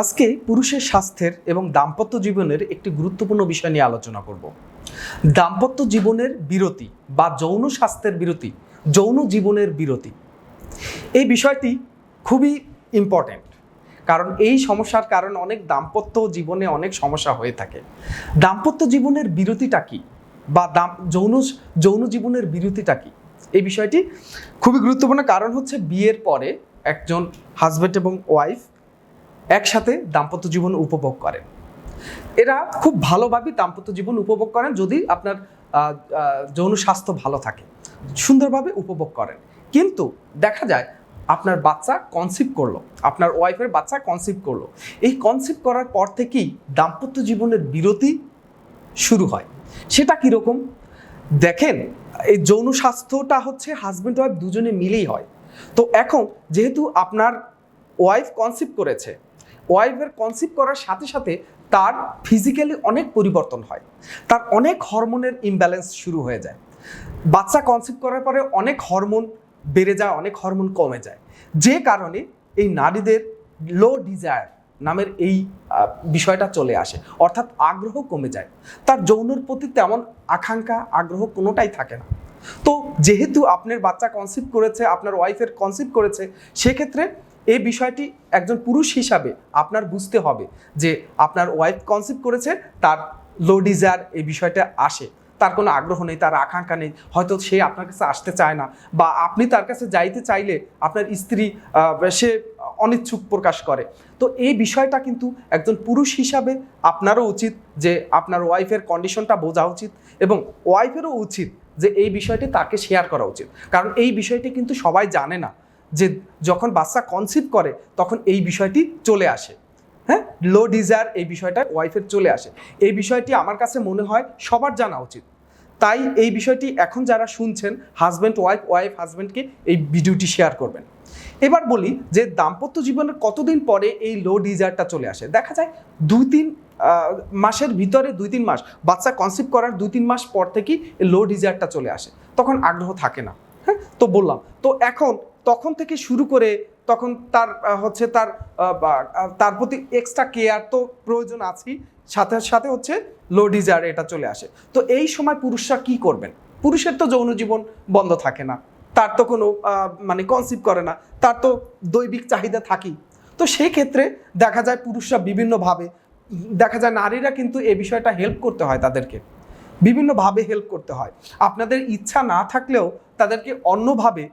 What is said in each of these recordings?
আজকে পুরুষের স্বাস্থ্যের এবং দাম্পত্য জীবনের একটি গুরুত্বপূর্ণ বিষয় নিয়ে আলোচনা করব। দাম্পত্য জীবনের বিরতি বা যৌন স্বাস্থ্যের বিরতি, যৌন জীবনের বিরতি। এই বিষয়টি খুবই ইম্পর্ট্যান্ট কারণ এই সমস্যার কারণে অনেক দাম্পত্য জীবনে অনেক সমস্যা হয়ে থাকে। দাম্পত্য জীবনের বিরতিটা কি বা দাম, যৌন যৌন জীবনের বিরতিটা কি? এই বিষয়টি খুবই গুরুত্বপূর্ণ, কারণ হচ্ছে বিয়ের পরে একজন হাজব্যান্ড এবং ওয়াইফ একসাথে দাম্পত্য জীবন উপভোগ করেন। এরা খুব ভালোভাবে দাম্পত্য জীবন উপভোগ করেন যদি আপনার যৌন স্বাস্থ্য ভালো থাকে। সুন্দরভাবে উপভোগ করেন। কিন্তু দেখা যায় আপনার বাচ্চা কনসিভ করল, আপনার ওয়াইফের বাচ্চা কনসিভ করল। এই কনসিভ করার পর থেকেই দাম্পত্য জীবনের বিরতি শুরু হয়। সেটা কীরকম? দেখেন, এই যৌন স্বাস্থ্যটা হচ্ছে হাজব্যান্ড ওয়াইফ দুজনে মিলেই হয়। তো এখন যেহেতু আপনার ওয়াইফ কনসিভ করেছে ওয়াইফের কনসিভ করার সাথে সাথে তার ফিজিক্যালি অনেক পরিবর্তন হয়। তার অনেক হরমোনের ইমব্যালেন্স শুরু হয়ে যায়। বাচ্চা কনসিভ করার পরে অনেক হরমোন বেড়ে যায়, অনেক হরমোন কমে যায়। যে কারণে এই নারীদের লো ডিজায়ার নামের এই বিষয়টা চলে আসে। অর্থাৎ আগ্রহ কমে যায়। তার যৌনের প্রতি তেমন আকাঙ্ক্ষা, আগ্রহ কোনোটাই থাকে না। তো যেহেতু আপনার বাচ্চা কনসিভ করেছে, আপনার ওয়াইফের কনসিভ করেছে, সেক্ষেত্রে এই বিষয়টি একজন পুরুষ হিসাবে আপনার বুঝতে হবে যে আপনার ওয়াইফ কনসিভ করেছে, তার লো ডিজায়ার এই বিষয়টা আসে। তার কোনো আগ্রহ নেই, তার আকাঙ্ক্ষা নেই, হয়তো সে আপনার কাছে আসতে চায় না বা আপনি তার কাছে যাইতে চাইলে আপনার স্ত্রী সে অনিচ্ছুক প্রকাশ করে। তো এই বিষয়টা কিন্তু একজন পুরুষ হিসাবে আপনারও উচিত যে আপনার ওয়াইফের কন্ডিশনটা বোঝা উচিত এবং ওয়াইফেরও উচিত যে এই বিষয়টি তাকে শেয়ার করা উচিত। কারণ এই বিষয়টি কিন্তু সবাই জানে না। যে যখন বাচ্চা কনসিভ করে, তখন এই বিষয়টি চলে আসে। হ্যাঁ? লো ডিজায়ার এই বিষয়টা ওয়াইফের চলে আসে। এই বিষয়টি আমার কাছে মনে হয় সবার জানা উচিত। তাই এই বিষয়টি এখন যারা শুনছেন হাজব্যান্ড ওয়াইফ ওয়াইফ হাজব্যান্ডকে এই ভিডিওটি শেয়ার করবেন। এবার বলি যে দাম্পত্য জীবনের কতদিন পরে এই লো ডিজায়ারটা চলে আসে। দেখা যায় দুই তিন মাসের ভিতরে দুই তিন মাস, বাচ্চা কনসিভ করার দুই তিন মাস পর থেকেই লো ডিজায়ারটা চলে আসে। তখন আগ্রহ থাকে না। হ্যাঁ? তো বললাম। তো এখন তখন থেকে শুরু করে তখন তার হচ্ছে তার তার প্রতি এক্সট্রা কেয়ার তো প্রয়োজন আছেই। সাথে সাথে হচ্ছে লো ডিজায়ার এটা চলে আসে। তো এই সময় পুরুষরা কি করবেন? পুরুষের তো যৌন জীবন বন্ধ থাকে না। তার তো কোনো মানে কনসিভ করে না। তার তো দৈবিক চাহিদা থাকেই। তো সেই ক্ষেত্রে দেখা যায় পুরুষরা বিভিন্নভাবে, দেখা যায় নারীরা কিন্তু এ বিষয়টা হেল্প করতে হয় তাদেরকে। বিভিন্নভাবে হেল্প করতে হয়। আপনাদের ইচ্ছা না থাকলেও তাদেরকে অন্যভাবে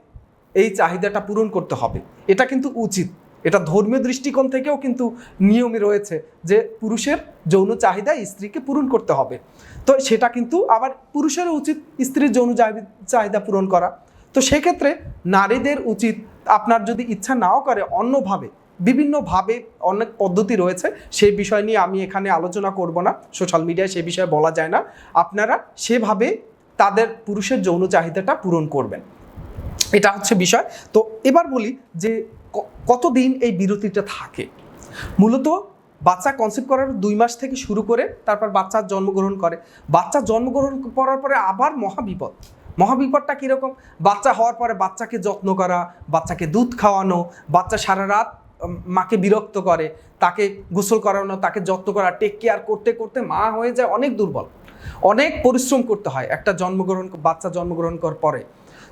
এই চাহিদাটা পূরণ করতে হবে। এটা কিন্তু উচিত। এটা ধর্মীয় দৃষ্টিকোণ থেকেও কিন্তু নিয়মে রয়েছে যে পুরুষের যৌন চাহিদা স্ত্রীকে পূরণ করতে হবে। তো সেটা কিন্তু আবার পুরুষেরও উচিত স্ত্রীর যৌন চাহি- চাহিদা পূরণ করা। তো সেক্ষেত্রে নারীদের উচিত আপনার যদি ইচ্ছা নাও করে অন্যভাবে, বিভিন্নভাবে অনেক পদ্ধতি রয়েছে। সেই বিষয় নিয়ে আমি এখানে আলোচনা করব না। সোশ্যাল মিডিয়ায় সে বিষয়ে বলা যায় না। আপনারা সেভাবে তাদের পুরুষের যৌন চাহিদাটা পূরণ করবেন। এটা হচ্ছে বিষয়। তো এবার বলি যে কতদিন এই বিরতিটা থাকে? মূলত বাচ্চা কনসেপ্ট করার দুই মাস থেকে শুরু করে তারপর বাচ্চার জন্মগ্রহণ করে। বাচ্চা জন্মগ্রহণ করার পরে আবার মহাবিপদ। মহাবিপদটা কীরকম? বাচ্চা হওয়ার পরে বাচ্চাকে যত্ন করা, বাচ্চাকে দুধ খাওয়ানো, বাচ্চা সারা রাত মাকে বিরক্ত করে, তাকে গোসল করানো, তাকে যত্ন করা টেক কেয়ার করতে করতে মা হয়ে যায় অনেক দুর্বল। অনেক পরিশ্রম করতে হয় একটা জন্মগ্রহণ, বাচ্চা জন্মগ্রহণ করার পরে।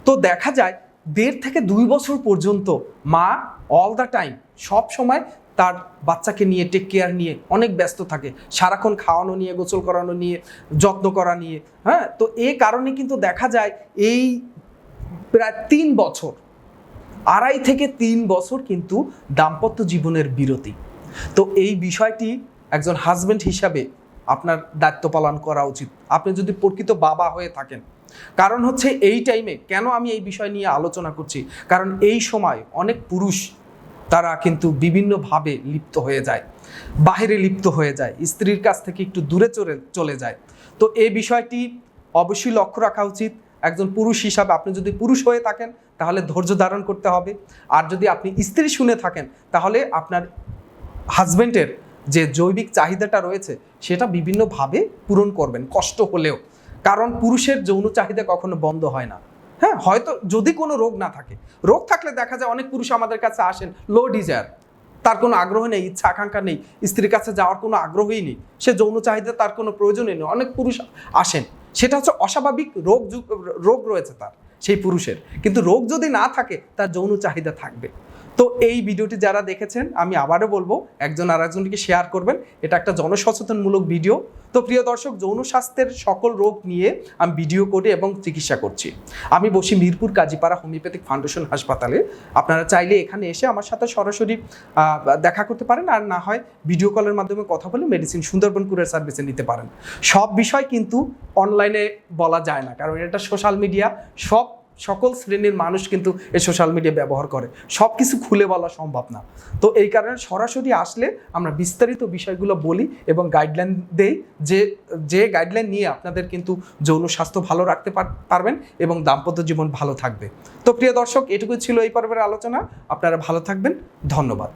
তো দেখা যায় দেড় থেকে দুই বছর পর্যন্ত মা অল দ্য টাইম সব সময় তার বাচ্চাকে নিয়ে টেক কেয়ার নিয়ে অনেক ব্যস্ত থাকে। সারাক্ষণ খাওয়ানো নিয়ে, গোসল করানো নিয়ে, যত্ন করা নিয়ে হ্যাঁ? তো এ কারণে কিন্তু দেখা যায় এই প্রায় তিন বছর, আড়াই থেকে তিন বছর কিন্তু দাম্পত্য জীবনের বিরতি। তো এই বিষয়টি একজন হাজব্যান্ড হিসাবে আপনার দায়িত্ব পালন করা উচিত। আপনি যদি প্রকৃত বাবা হয়ে থাকেন, কারণ হচ্ছে এই টাইমে কেন আমি এই বিষয় নিয়ে আলোচনা করছি? কারণ এই সময় অনেক পুরুষ, তারা কিন্তু বিভিন্নভাবে লিপ্ত হয়ে যায়, বাহিরে লিপ্ত হয়ে যায়, স্ত্রীর কাছ থেকে একটু দূরে চলে চলে যায়। তো এই বিষয়টি অবশ্যই লক্ষ্য রাখা উচিত। একজন পুরুষ হিসাবে আপনি যদি পুরুষ হয়ে থাকেন, তাহলে ধৈর্য ধারণ করতে হবে। আর যদি আপনি স্ত্রী শুনে থাকেন, তাহলে আপনার হাজবেন্ডের যে জৈবিক চাহিদাটা রয়েছে, সেটা বিভিন্নভাবে পূরণ করবেন, কষ্ট হলেও। কারণ পুরুষের যৌন চাহিদা কখনো বন্ধ হয় না। হ্যাঁ হয়তো যদি কোনো রোগ না থাকে। রোগ থাকলে দেখা যায় অনেক পুরুষ আমাদের কাছে আসেন, লো ডিজায়ার, তার কোনো আগ্রহ নেই, ইচ্ছা আকাঙ্ক্ষা নেই, স্ত্রীর কাছে যাওয়ার কোনো আগ্রহই নেই, সে যৌন চাহিদা তার কোনো প্রয়োজনই নেই। অনেক পুরুষ আসেন, সেটা হচ্ছে অস্বাভাবিক রোগ রোগ রয়েছে তার, সেই পুরুষের। কিন্তু রোগ যদি না থাকে, তার যৌন চাহিদা থাকবে। তো এই ভিডিওটি যারা দেখেছেন, আমি আবারও বলব, একজন আর একজনকে শেয়ার করবেন। এটা একটা জনসচেতনমূলক ভিডিও। তো প্রিয় দর্শক, যৌন স্বাস্থ্যের সকল রোগ নিয়ে আমি ভিডিও করে এবং চিকিৎসা করছি। আমি বসি মিরপুর কাজীপাড়া হোমিওপ্যাথিক ফাউন্ডেশন হাসপাতালে। আপনারা চাইলে এখানে এসে আমার সাথে সরাসরি দেখা করতে পারেন। আর না হয় ভিডিও কলের মাধ্যমে কথা বলে মেডিসিন সুন্দরবন কুরিয়ার সার্ভিসে নিতে পারেন। সব বিষয় কিন্তু অনলাইনে বলা যায় না। কারণ এটা সোশ্যাল মিডিয়া সব সকল শ্রেণির মানুষ কিন্তু এই সোশ্যাল মিডিয়া ব্যবহার করে। সব কিছু খুলে বলা সম্ভব না। তো এই কারণে সরাসরি আসলে আমরা বিস্তারিত বিষয়গুলো বলি এবং গাইডলাইন দেই যে যে গাইডলাইন নিয়ে আপনাদের কিন্তু যৌন স্বাস্থ্য ভালো রাখতে পার- পারবেন এবং দাম্পত্য জীবন ভালো থাকবে। তো প্রিয় দর্শক এটুকু ছিল এই পর্বের আলোচনা। আপনারা ভালো থাকবেন। ধন্যবাদ।